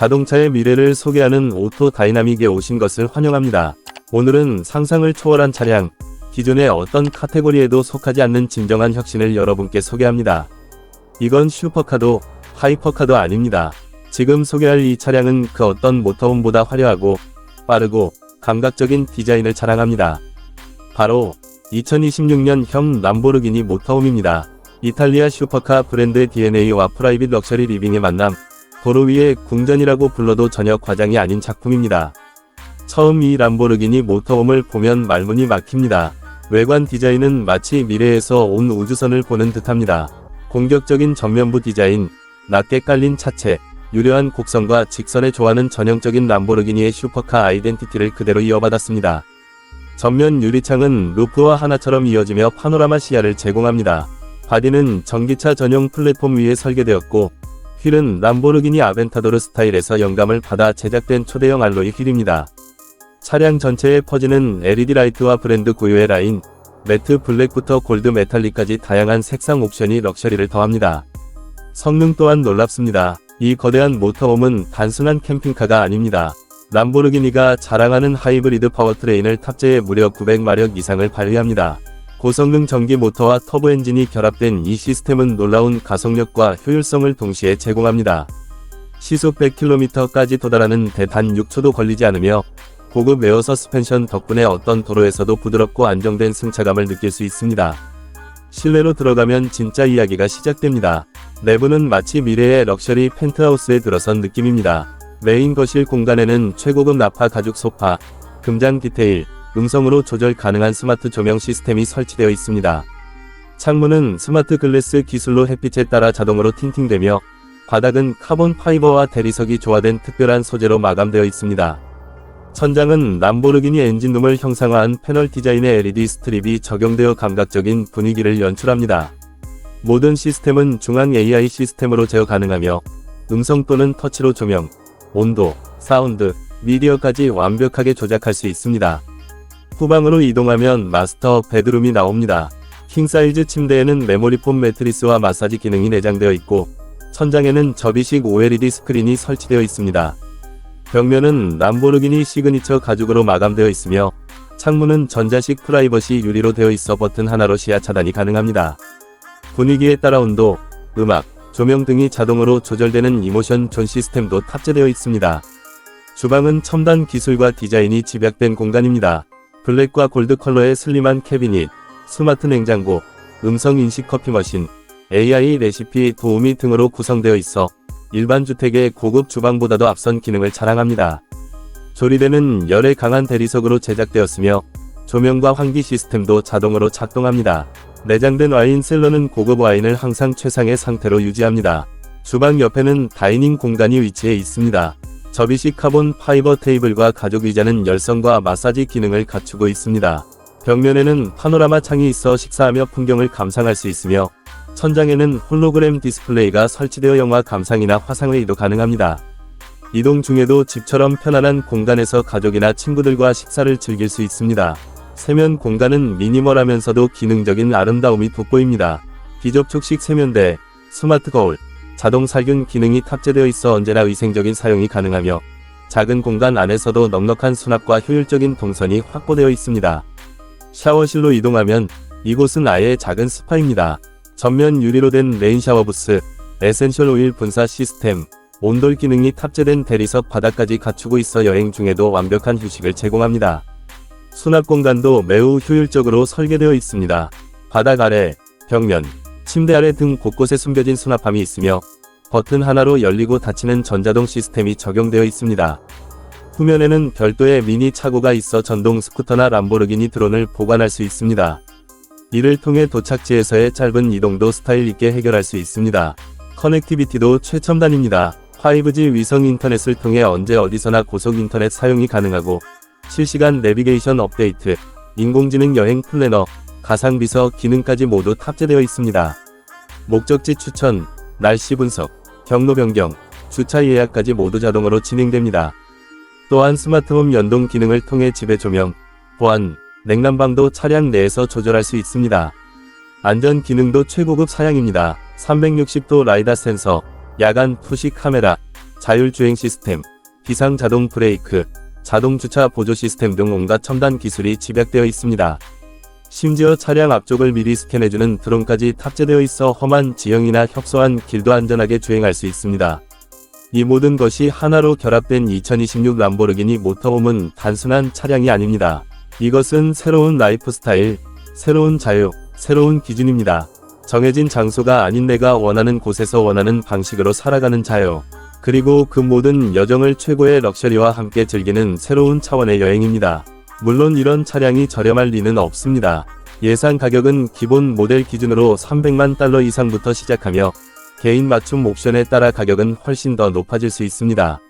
자동차의 미래를 소개하는 오토 다이나믹에 오신 것을 환영합니다. 오늘은 상상을 초월한 차량, 기존의 어떤 카테고리에도 속하지 않는 진정한 혁신을 여러분께 소개합니다. 이건 슈퍼카도 하이퍼카도 아닙니다. 지금 소개할 이 차량은 그 어떤 모터홈보다 화려하고 빠르고 감각적인 디자인을 자랑합니다. 바로 2026년 형 람보르기니 모터홈입니다. 이탈리아 슈퍼카 브랜드의 DNA와 프라이빗 럭셔리 리빙의 만남, 도로 위의 궁전이라고 불러도 전혀 과장이 아닌 작품입니다. 처음 이 람보르기니 모터홈을 보면 말문이 막힙니다. 외관 디자인은 마치 미래에서 온 우주선을 보는 듯합니다. 공격적인 전면부 디자인, 낮게 깔린 차체, 유려한 곡선과 직선에 좋아하는 전형적인 람보르기니의 슈퍼카 아이덴티티를 그대로 이어받았습니다. 전면 유리창은 루프와 하나처럼 이어지며 파노라마 시야를 제공합니다. 바디는 전기차 전용 플랫폼 위에 설계되었고, 휠은 람보르기니 아벤타도르 스타일에서 영감을 받아 제작된 초대형 알로이 휠입니다. 차량 전체에 퍼지는 LED 라이트와 브랜드 고유의 라인, 매트 블랙부터 골드 메탈릭까지 다양한 색상 옵션이 럭셔리를 더합니다. 성능 또한 놀랍습니다. 이 거대한 모터홈은 단순한 캠핑카가 아닙니다. 람보르기니가 자랑하는 하이브리드 파워트레인을 탑재해 무려 900마력 이상을 발휘합니다. 고성능 전기 모터와 터보 엔진이 결합된 이 시스템은 놀라운 가속력과 효율성을 동시에 제공합니다. 시속 100km까지 도달하는 대단 6초도 걸리지 않으며 고급 에어 서스펜션 덕분에 어떤 도로에서도 부드럽고 안정된 승차감을 느낄 수 있습니다. 실내로 들어가면 진짜 이야기가 시작됩니다. 내부는 마치 미래의 럭셔리 펜트하우스에 들어선 느낌입니다. 메인 거실 공간에는 최고급 나파 가죽 소파, 금장 디테일, 음성으로 조절 가능한 스마트 조명 시스템이 설치되어 있습니다. 창문은 스마트 글래스 기술로 햇빛에 따라 자동으로 틴팅되며 바닥은 카본 파이버와 대리석이 조화된 특별한 소재로 마감되어 있습니다. 천장은 람보르기니 엔진룸을 형상화한 패널 디자인의 LED 스트립이 적용되어 감각적인 분위기를 연출합니다. 모든 시스템은 중앙 AI 시스템으로 제어 가능하며 음성 또는 터치로 조명, 온도, 사운드, 미디어까지 완벽하게 조작할 수 있습니다. 후방으로 이동하면 마스터 베드룸이 나옵니다. 킹사이즈 침대에는 메모리폼 매트리스와 마사지 기능이 내장되어 있고 천장에는 접이식 OLED 스크린이 설치되어 있습니다. 벽면은 람보르기니 시그니처 가죽으로 마감되어 있으며 창문은 전자식 프라이버시 유리로 되어 있어 버튼 하나로 시야 차단이 가능합니다. 분위기에 따라 온도, 음악, 조명 등이 자동으로 조절되는 이모션 존 시스템도 탑재되어 있습니다. 주방은 첨단 기술과 디자인이 집약된 공간입니다. 블랙과 골드 컬러의 슬림한 캐비닛, 스마트 냉장고, 음성 인식 커피 머신, AI 레시피 도우미 등으로 구성되어 있어 일반 주택의 고급 주방보다도 앞선 기능을 자랑합니다. 조리대는 열에 강한 대리석으로 제작되었으며 조명과 환기 시스템도 자동으로 작동합니다. 내장된 와인 셀러는 고급 와인을 항상 최상의 상태로 유지합니다. 주방 옆에는 다이닝 공간이 위치해 있습니다. 접이식 카본 파이버 테이블과 가죽 의자는 열선과 마사지 기능을 갖추고 있습니다. 벽면에는 파노라마 창이 있어 식사하며 풍경을 감상할 수 있으며 천장에는 홀로그램 디스플레이가 설치되어 영화 감상이나 화상회의도 가능합니다. 이동 중에도 집처럼 편안한 공간에서 가족이나 친구들과 식사를 즐길 수 있습니다. 세면 공간은 미니멀하면서도 기능적인 아름다움이 돋보입니다. 비접촉식 세면대, 스마트 거울, 자동 살균 기능이 탑재되어 있어 언제나 위생적인 사용이 가능하며 작은 공간 안에서도 넉넉한 수납과 효율적인 동선이 확보되어 있습니다. 샤워실로 이동하면 이곳은 아예 작은 스파입니다. 전면 유리로 된 레인 샤워 부스, 에센셜 오일 분사 시스템, 온돌 기능이 탑재된 대리석 바닥까지 갖추고 있어 여행 중에도 완벽한 휴식을 제공합니다. 수납 공간도 매우 효율적으로 설계되어 있습니다. 바닥 아래, 벽면, 침대 아래 등 곳곳에 숨겨진 수납함이 있으며 버튼 하나로 열리고 닫히는 전자동 시스템이 적용되어 있습니다. 후면에는 별도의 미니 차고가 있어 전동 스쿠터나 람보르기니 드론을 보관할 수 있습니다. 이를 통해 도착지에서의 짧은 이동도 스타일 있게 해결할 수 있습니다. 커넥티비티도 최첨단입니다. 5G 위성 인터넷을 통해 언제 어디서나 고속 인터넷 사용이 가능하고 실시간 내비게이션 업데이트, 인공지능 여행 플래너, 가상비서 기능까지 모두 탑재되어 있습니다. 목적지 추천, 날씨 분석, 경로 변경, 주차 예약까지 모두 자동으로 진행됩니다. 또한 스마트홈 연동 기능을 통해 집의 조명, 보안, 냉난방도 차량 내에서 조절할 수 있습니다. 안전 기능도 최고급 사양입니다. 360도 라이다 센서, 야간 푸시 카메라, 자율주행 시스템, 비상 자동 브레이크, 자동 주차 보조 시스템 등 온갖 첨단 기술이 집약되어 있습니다. 심지어 차량 앞쪽을 미리 스캔해주는 드론까지 탑재되어 있어 험한 지형이나 협소한 길도 안전하게 주행할 수 있습니다. 이 모든 것이 하나로 결합된 2026 람보르기니 모터홈은 단순한 차량이 아닙니다. 이것은 새로운 라이프 스타일, 새로운 자유, 새로운 기준입니다. 정해진 장소가 아닌 내가 원하는 곳에서 원하는 방식으로 살아가는 자유. 그리고 그 모든 여정을 최고의 럭셔리와 함께 즐기는 새로운 차원의 여행입니다. 물론 이런 차량이 저렴할 리는 없습니다. 예상 가격은 기본 모델 기준으로 300만 달러 이상부터 시작하며 개인 맞춤 옵션에 따라 가격은 훨씬 더 높아질 수 있습니다.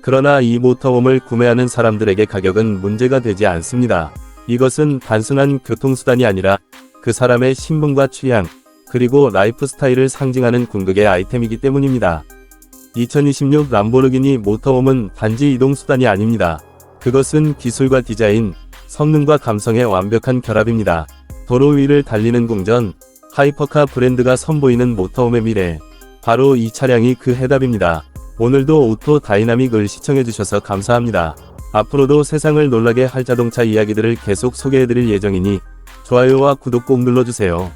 그러나 이 모터홈을 구매하는 사람들에게 가격은 문제가 되지 않습니다. 이것은 단순한 교통수단이 아니라 그 사람의 신분과 취향, 그리고 라이프 스타일을 상징하는 궁극의 아이템이기 때문입니다. 2026 람보르기니 모터홈은 단지 이동수단이 아닙니다. 그것은 기술과 디자인, 성능과 감성의 완벽한 결합입니다. 도로 위를 달리는 궁전, 하이퍼카 브랜드가 선보이는 모터홈의 미래. 바로 이 차량이 그 해답입니다. 오늘도 오토 다이나믹을 시청해주셔서 감사합니다. 앞으로도 세상을 놀라게 할 자동차 이야기들을 계속 소개해드릴 예정이니 좋아요와 구독 꼭 눌러주세요.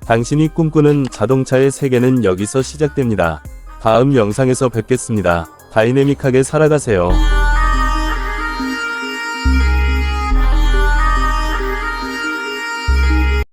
당신이 꿈꾸는 자동차의 세계는 여기서 시작됩니다. 다음 영상에서 뵙겠습니다. 다이내믹하게 살아가세요.